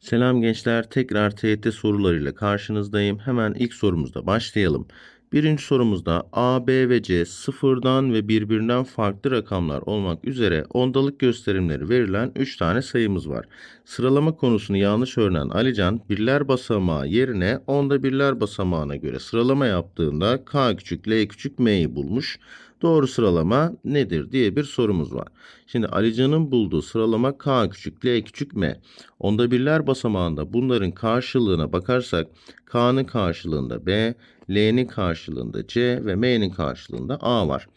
Selam gençler, tekrar TYT sorularıyla karşınızdayım. Hemen ilk sorumuzda başlayalım. Birinci sorumuzda A, B ve C sıfırdan ve birbirinden farklı rakamlar olmak üzere ondalık gösterimleri verilen 3 tane sayımız var. Sıralama konusunu yanlış öğrenen Alican birler basamağı yerine onda birler basamağına göre sıralama yaptığında K küçük, L küçük, M'yi bulmuş. Doğru sıralama nedir diye bir sorumuz var. Şimdi Alican'ın bulduğu sıralama K küçük, L küçük, M. Onda birler basamağında bunların karşılığına bakarsak K'nın karşılığında B, L'nin karşılığında C ve M'nin karşılığında A var.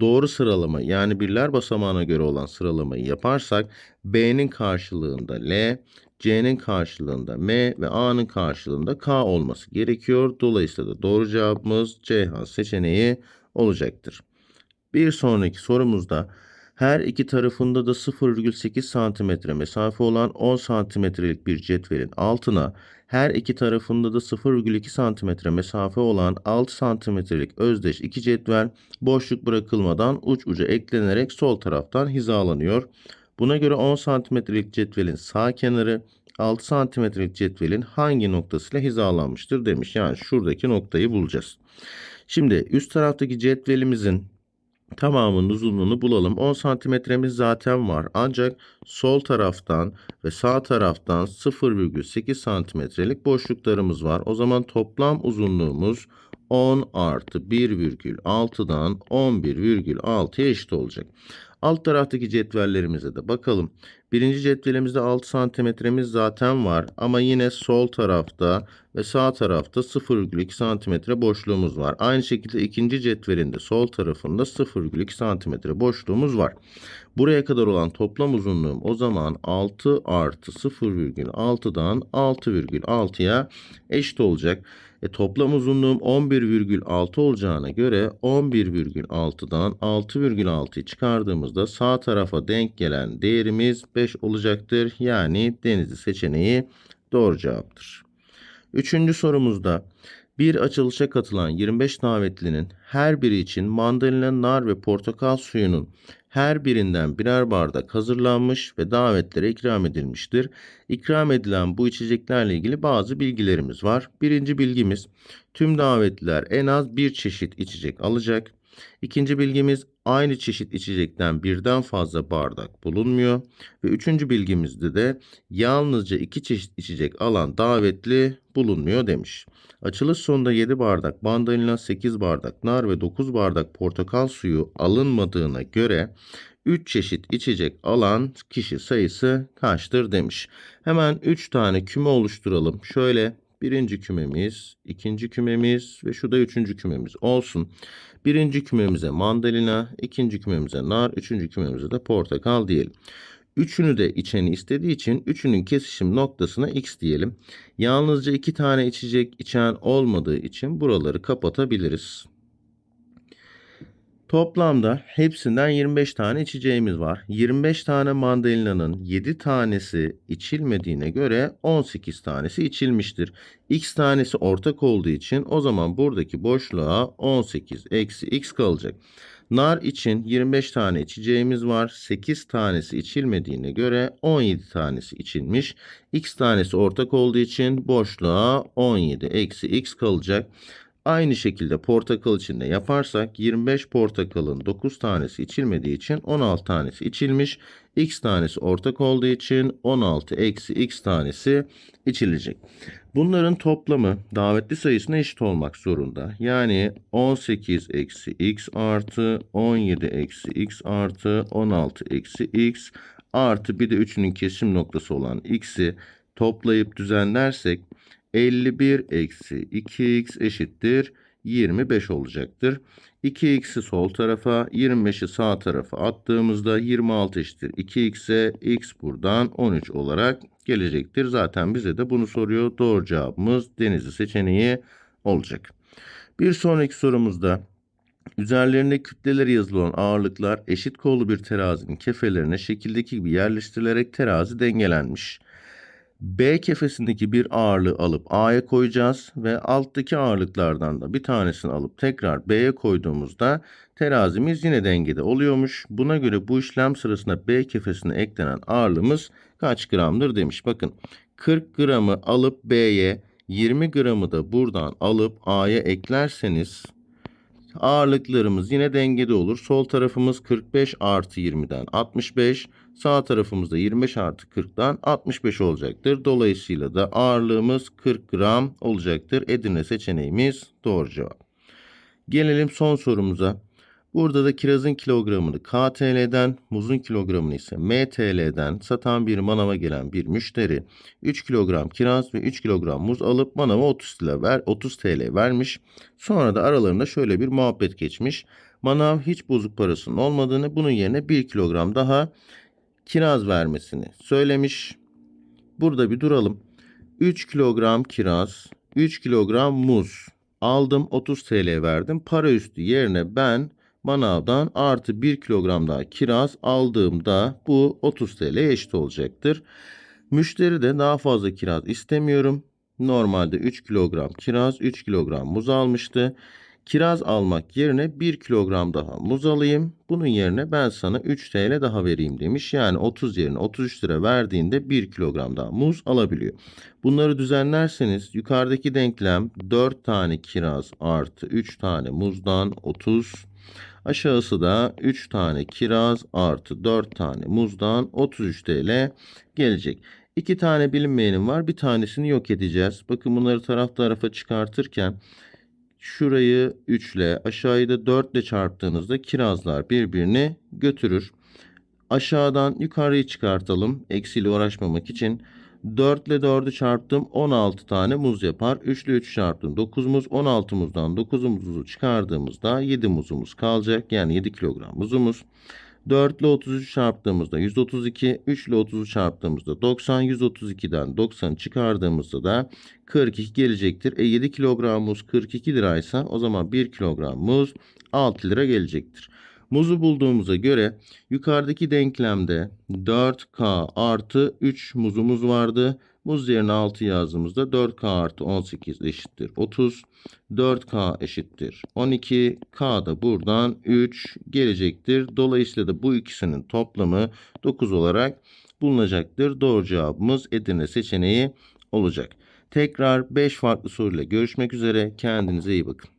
Doğru sıralama yani birler basamağına göre olan sıralamayı yaparsak B'nin karşılığında L, C'nin karşılığında M ve A'nın karşılığında K olması gerekiyor. Dolayısıyla da doğru cevabımız Ceyhan seçeneği olacaktır. Bir sonraki sorumuzda her iki tarafında da 0,8 santimetre mesafe olan 10 santimetrelik bir cetvelin altına her iki tarafında da 0,2 santimetre mesafe olan 6 santimetrelik özdeş iki cetvel boşluk bırakılmadan uç uca eklenerek sol taraftan hizalanıyor. Buna göre 10 santimetrelik cetvelin sağ kenarı 6 santimetrelik cetvelin hangi noktasıyla hizalanmıştır demiş. Yani şuradaki noktayı bulacağız. Şimdi üst taraftaki cetvelimizin tamamının uzunluğunu bulalım. 10 santimetremiz zaten var. Ancak sol taraftan ve sağ taraftan 0,8 santimetrelik boşluklarımız var. O zaman toplam uzunluğumuz 10 artı 1,6'dan 11,6'ya eşit olacak. Alt taraftaki cetvellerimize de bakalım. Birinci cetvelimizde 6 santimetremiz zaten var ama yine sol tarafta ve sağ tarafta 0,2 santimetre boşluğumuz var. Aynı şekilde ikinci cetvelinde sol tarafında 0,2 santimetre boşluğumuz var. Buraya kadar olan toplam uzunluğum o zaman 6 artı 0,6'dan 6,6'ya eşit olacak. E, toplam uzunluğum 11,6 olacağına göre 11,6'dan 6,6'yı çıkardığımızda sağ tarafa denk gelen değerimiz 5 olacaktır. Yani denizli seçeneği doğru cevaptır. Üçüncü sorumuzda bir açılışa katılan 25 davetlinin her biri için mandalina, nar ve portakal suyunun her birinden birer bardak hazırlanmış ve davetlere ikram edilmiştir. İkram edilen bu içeceklerle ilgili bazı bilgilerimiz var. Birinci bilgimiz tüm davetliler en az bir çeşit içecek alacak. İkinci bilgimiz aynı çeşit içecekten birden fazla bardak bulunmuyor. Ve üçüncü bilgimizde de yalnızca iki çeşit içecek alan davetli bulunmuyor demiş. Açılış sonunda 7 bardak mandalina, 8 bardak nar ve 9 bardak portakal suyu alınmadığına göre 3 çeşit içecek alan kişi sayısı kaçtır demiş. Hemen 3 tane küme oluşturalım. Şöyle birinci kümemiz, ikinci kümemiz ve şu da üçüncü kümemiz olsun. Birinci kümemize mandalina, ikinci kümemize nar, üçüncü kümemize de portakal diyelim. Üçünü de içeni istediği için üçünün kesişim noktasına x diyelim. Yalnızca iki tane içecek içen olmadığı için buraları kapatabiliriz. Toplamda hepsinden 25 tane içeceğimiz var. 25 tane mandalina'nın 7 tanesi içilmediğine göre 18 tanesi içilmiştir. X tanesi ortak olduğu için o zaman buradaki boşluğa 18 eksi x kalacak. Nar için 25 tane içeceğimiz var. 8 tanesi içilmediğine göre 17 tanesi içilmiş. X tanesi ortak olduğu için boşluğa 17 eksi x kalacak. Aynı şekilde portakal için de yaparsak 25 portakalın 9 tanesi içilmediği için 16 tanesi içilmiş. X tanesi ortak olduğu için 16 eksi x tanesi içilecek. Bunların toplamı davetli sayısına eşit olmak zorunda. Yani 18 eksi x artı 17 eksi x artı 16 eksi x artı bir de üçünün kesim noktası olan x'i toplayıp düzenlersek 51 eksi 2x eşittir 25 olacaktır. 2x'i sol tarafa 25'i sağ tarafa attığımızda 26 eşittir 2x'e x buradan 13 olarak gelecektir. Zaten bize de bunu soruyor. Doğru cevabımız denizli seçeneği olacak. Bir sonraki sorumuzda üzerlerinde kütleleri yazılı olan ağırlıklar eşit kollu bir terazinin kefelerine şekildeki gibi yerleştirilerek terazi dengelenmiş. B kefesindeki bir ağırlığı alıp A'ya koyacağız ve alttaki ağırlıklardan da bir tanesini alıp tekrar B'ye koyduğumuzda terazimiz yine dengede oluyormuş. Buna göre bu işlem sırasında B kefesine eklenen ağırlığımız kaç gramdır demiş. Bakın 40 gramı alıp B'ye 20 gramı da buradan alıp A'ya eklerseniz ağırlıklarımız yine dengede olur. Sol tarafımız 45 artı 20'den 65. Sağ tarafımızda 25 artı 40'dan 65 olacaktır. Dolayısıyla da ağırlığımız 40 gram olacaktır. Edirne seçeneğimiz doğru cevap. Gelelim son sorumuza. Burada da kirazın kilogramını KTL'den, muzun kilogramını ise MTL'den satan bir manava gelen bir müşteri 3 kilogram kiraz ve 3 kilogram muz alıp manava 30 TL, ver, 30 TL vermiş. Sonra da aralarında şöyle bir muhabbet geçmiş. Manav hiç bozuk parasının olmadığını, bunun yerine 1 kilogram daha kiraz vermesini söylemiş. Burada bir duralım. 3 kilogram kiraz, 3 kilogram muz aldım 30 TL verdim. Para üstü yerine ben manavdan artı 1 kilogram daha kiraz aldığımda bu 30 TL eşit olacaktır. Müşteri de daha fazla kiraz istemiyorum. Normalde 3 kilogram kiraz, 3 kilogram muz almıştı. Kiraz almak yerine 1 kilogram daha muz alayım. Bunun yerine ben sana 3 TL daha vereyim demiş. Yani 30 yerine 33 lira verdiğinde 1 kilogram daha muz alabiliyor. Bunları düzenlerseniz yukarıdaki denklem 4 tane kiraz artı 3 tane muzdan 30. Aşağısı da 3 tane kiraz artı 4 tane muzdan 33 TL gelecek. 2 tane bilinmeyenim var. Bir tanesini yok edeceğiz. Bakın bunları taraf tarafa çıkartırken şurayı 3 ile aşağıyı da 4 ile çarptığınızda kirazlar birbirini götürür. Aşağıdan yukarıyı çıkartalım. Eksiyle uğraşmamak için. 4 ile 4'ü çarptım. 16 tane muz yapar. 3 ile 3 çarptım. 9 muz. 16 muzdan 9 muzu çıkardığımızda 7 muzumuz kalacak. Yani 7 kilogram muzumuz. 4 ile 33 çarptığımızda 132, 3 ile 30'u çarptığımızda 90, 132'den 90'ı çıkardığımızda da 42 gelecektir. E 7 kilogram muz 42 liraysa o zaman 1 kilogram muz 6 lira gelecektir. Muzu bulduğumuza göre yukarıdaki denklemde 4K artı 3 muzumuz vardı. Muz yerine 6 yazdığımızda 4K artı 18 eşittir 30. 4K eşittir 12. K da buradan 3 gelecektir. Dolayısıyla da bu ikisinin toplamı 9 olarak bulunacaktır. Doğru cevabımız Edirne seçeneği olacak. Tekrar 5 farklı soruyla görüşmek üzere. Kendinize iyi bakın.